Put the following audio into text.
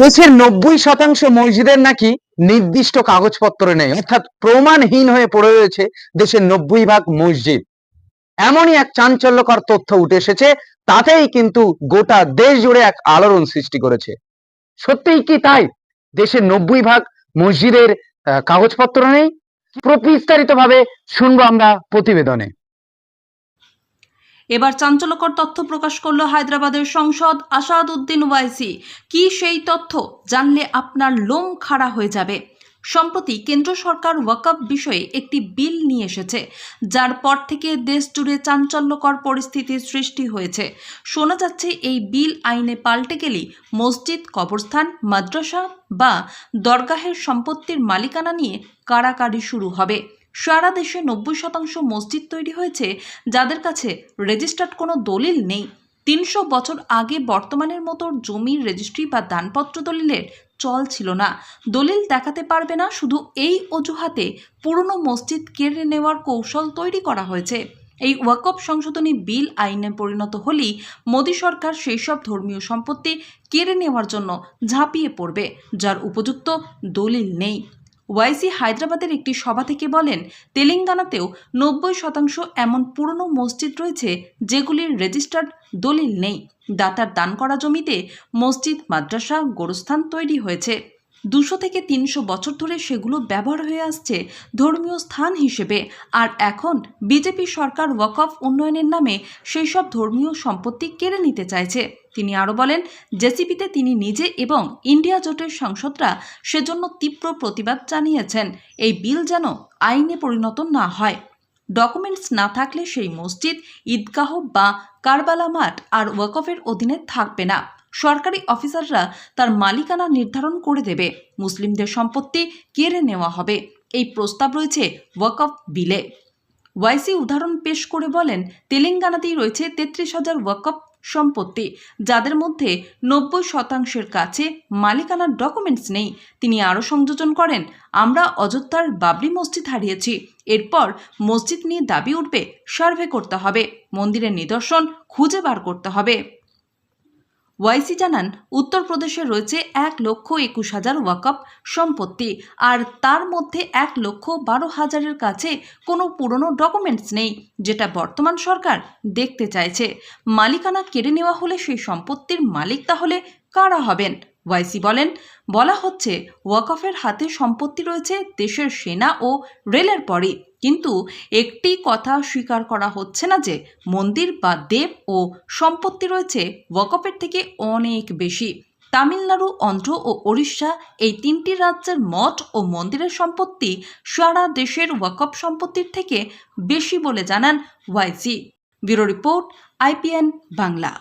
দেশের নব্বই শতাংশ মসজিদের নাকি নির্দিষ্ট কাগজপত্র নেই, অর্থাৎ প্রমাণহীন হয়ে পড়ে রয়েছে দেশের নব্বই ভাগ মসজিদ। এমনই এক চাঞ্চল্যকর তথ্য উঠে এসেছে, তাতেই কিন্তু গোটা দেশ জুড়ে এক আলোড়ন সৃষ্টি করেছে। সত্যিই কি তাই? দেশের নব্বই ভাগ মসজিদের কাগজপত্র নেই? বিস্তারিত ভাবে শুনব আমরা প্রতিবেদনে। এবার চাঞ্চল্যকর তথ্য প্রকাশ করল হায়দ্রাবাদের সংসদ আসাদ উদ্দিন ওয়াইসি। কি সেই তথ্য? জানলে আপনার লোম খাড়া হয়ে যাবে। সম্প্রতি কেন্দ্র সরকার ওয়াকআপ বিষয়ে একটি বিল নিয়ে এসেছে, যার পর থেকে দেশ জুড়ে চাঞ্চল্যকর পরিস্থিতির সৃষ্টি হয়েছে। শোনা যাচ্ছে এই বিল আইনে পাল্টে গেলেই মসজিদ, কবরস্থান, মাদ্রাসা বা দরগাহের সম্পত্তির মালিকানা নিয়ে কাড়াকাড়ি শুরু হবে। সারা দেশে নব্বই শতাংশ মসজিদ তৈরি হয়েছে যাদের কাছে রেজিস্টার্ড কোনো দলিল নেই। তিনশো বছর আগে বর্তমানের মতো জমির রেজিস্ট্রি বা দানপত্র দলিলের চল ছিল না। দলিল দেখাতে পারবে না, শুধু এই অজুহাতে পুরনো মসজিদ কেড়ে নেওয়ার কৌশল তৈরি করা হয়েছে। এই ওয়াকফ সংশোধনী বিল আইনে পরিণত হলেই মোদী সরকার সেই সব ধর্মীয় সম্পত্তি কেড়ে নেওয়ার জন্য ঝাঁপিয়ে পড়বে, যার উপযুক্ত দলিল নেই। ওয়াইসি হায়দ্রাবাদের একটি সভা থেকে বলেন, তেলেঙ্গানাতেও নব্বই শতাংশ এমন পুরনো মসজিদ রয়েছে যেগুলির রেজিস্টার্ড দলিল নেই। দাতার দান করা জমিতে মসজিদ, মাদ্রাসা, গোরস্থান তৈরি হয়েছে। দুশো থেকে তিনশো বছর ধরে সেগুলো ব্যবহার হয়ে আসছে ধর্মীয় স্থান হিসেবে। আর এখন বিজেপি সরকার ওয়াকফ উন্নয়নের নামে সেই সব ধর্মীয় সম্পত্তি কেড়ে নিতে চাইছে। তিনি আরও বলেন জেসিপিতে তিনি নিজে এবং ইন্ডিয়া জোটের সাংসদরা সেজন্য তীব্র প্রতিবাদ জানিয়েছেন। এই বিল যেন আইনে পরিণত না হয়। ডকুমেন্টস না থাকলে সেই মসজিদ, ঈদগাহ বা কারবালা মাঠ আর ওয়াকফের অধীনে থাকবে না। সরকারি অফিসাররা তার মালিকানা নির্ধারণ করে দেবে। মুসলিমদের সম্পত্তি কেড়ে নেওয়া হবে। এই প্রস্তাব রয়েছে ওয়াকফ বিলে। ওয়াইসি উদাহরণ পেশ করে বলেন, তেলেঙ্গানাতেই রয়েছে তেত্রিশ হাজার ওয়াকফ সম্পত্তি। যাদের মধ্যে নব্বই শতাংশের কাছে মালিকানার ডকুমেন্টস নেই। তিনি আরও সংযোজন করেন, আমরা অযোধ্যার বাবরি মসজিদ হারিয়েছি। এরপর মসজিদ নিয়ে দাবি উঠবে, সার্ভে করতে হবে। মন্দিরের নিদর্শন খুঁজে বার করতে হবে। ওয়াইসি জানান, উত্তরপ্রদেশে রয়েছে এক লক্ষ একুশ হাজার ওয়াকফ সম্পত্তি। আর তার মধ্যে এক লক্ষ বারো হাজারের কাছে কোনো পুরনো ডকুমেন্টস নেই, যেটা বর্তমান সরকার দেখতে চাইছে। মালিকানা কেড়ে নেওয়া হলে সেই সম্পত্তির মালিক তাহলে কারা হবেন? ওয়াইসি বলেন, বলা হচ্ছে ওয়াকফের হাতে সম্পত্তি রয়েছে দেশের সেনা ও রেলের পরে কিন্তু একটি কথা স্বীকার করা হচ্ছে না যে মন্দির বা দেব ও সম্পত্তি রয়েছে ওয়াকফের থেকে অনেক বেশি। তামিলনাড়ু, অন্ধ্র ও ওড়িশা এই তিনটি রাজ্যের মঠ ও মন্দিরের সম্পত্তি সারা দেশের ওয়াকফ সম্পত্তির থেকে বেশি বলে জানান Owaisi. Bureau report, IPN Bangla.